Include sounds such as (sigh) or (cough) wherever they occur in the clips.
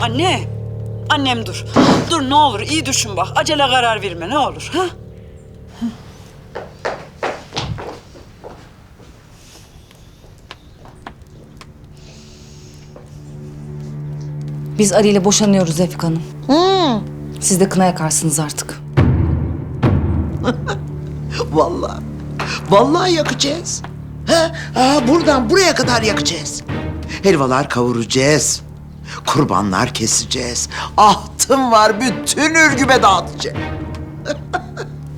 Anne. Annem dur. Dur ne olur iyi düşün bak. Acele karar verme ne olur. Ha? Biz Ali ile boşanıyoruz Refik Hanım. Siz de kına yakarsınız artık. (laughs) Vallahi. Vallahi yakacağız. Ha? Aa, buradan buraya kadar yakacağız. Helvalar kavuracağız. Kurbanlar keseceğiz. Ahtım var bütün ürgüme dağıtacağım.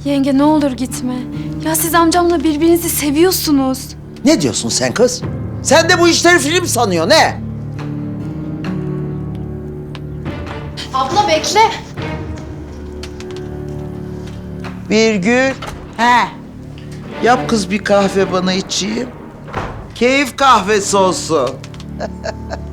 Yenge ne olur gitme. Ya siz amcamla birbirinizi seviyorsunuz. Ne diyorsun sen kız? Sen de bu işleri film sanıyor ne? Abla bekle. Birgül. He. Yap kız bir kahve bana içeyim. Keyif kahvesi olsun. (laughs)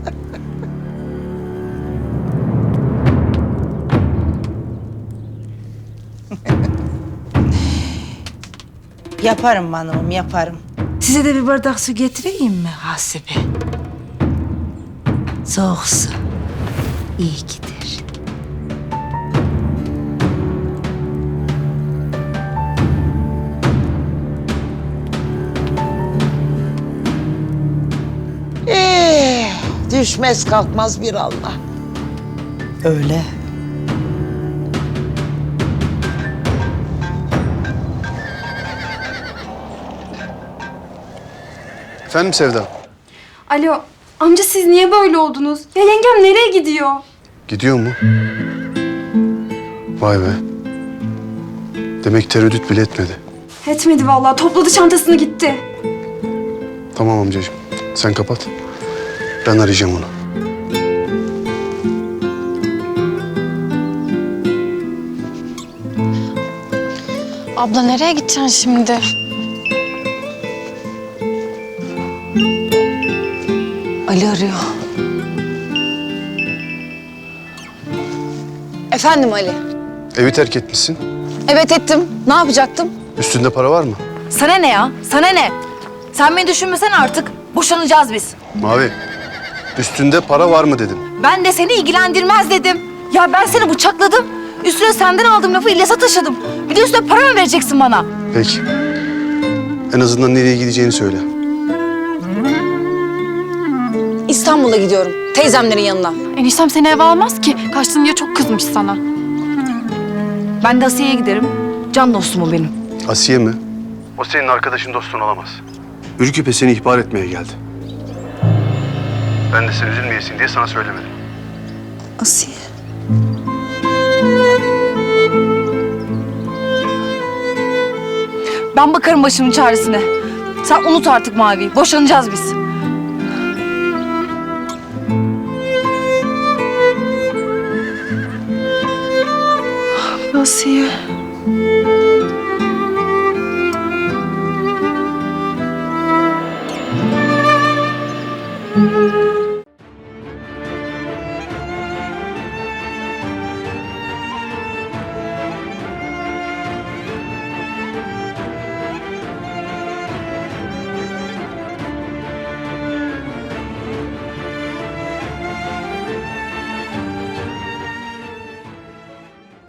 Yaparım hanımım, yaparım. Size de bir bardak su getireyim mi Hasibe? Soğuk su. İyi gider. Ee, düşmez kalkmaz bir Allah. Öyle. Efendim Sevda? Alo amca siz niye böyle oldunuz? Ya yengem nereye gidiyor? Gidiyor mu? Vay be. Demek tereddüt bile etmedi. Etmedi vallahi topladı çantasını gitti. Tamam amcacığım. Sen kapat. Ben arayacağım onu. Abla nereye gideceksin şimdi? Ali arıyor. Efendim Ali. Evi terk etmişsin. Evet ettim. Ne yapacaktım? Üstünde para var mı? Sana ne ya? Sana ne? Sen beni düşünmesen artık. Boşanacağız biz. Mavi. Üstünde para var mı dedim. Ben de seni ilgilendirmez dedim. Ya ben seni bıçakladım. Üstüne senden aldığım lafı İlyas'a taşıdım. Bir de üstüne para mı vereceksin bana? Peki. En azından nereye gideceğini söyle. İstanbul'a gidiyorum. Teyzemlerin yanına. Eniştem seni eve almaz ki. Kaçtın diye çok kızmış sana. Ben de Asiye'ye giderim. Can dostum o benim. Asiye mi? O senin arkadaşın dostun olamaz. Ürküp'e seni ihbar etmeye geldi. Ben de sen üzülmeyesin diye sana söylemedim. Asiye. Ben bakarım başımın çaresine. Sen unut artık Mavi. Boşanacağız biz. Asiye.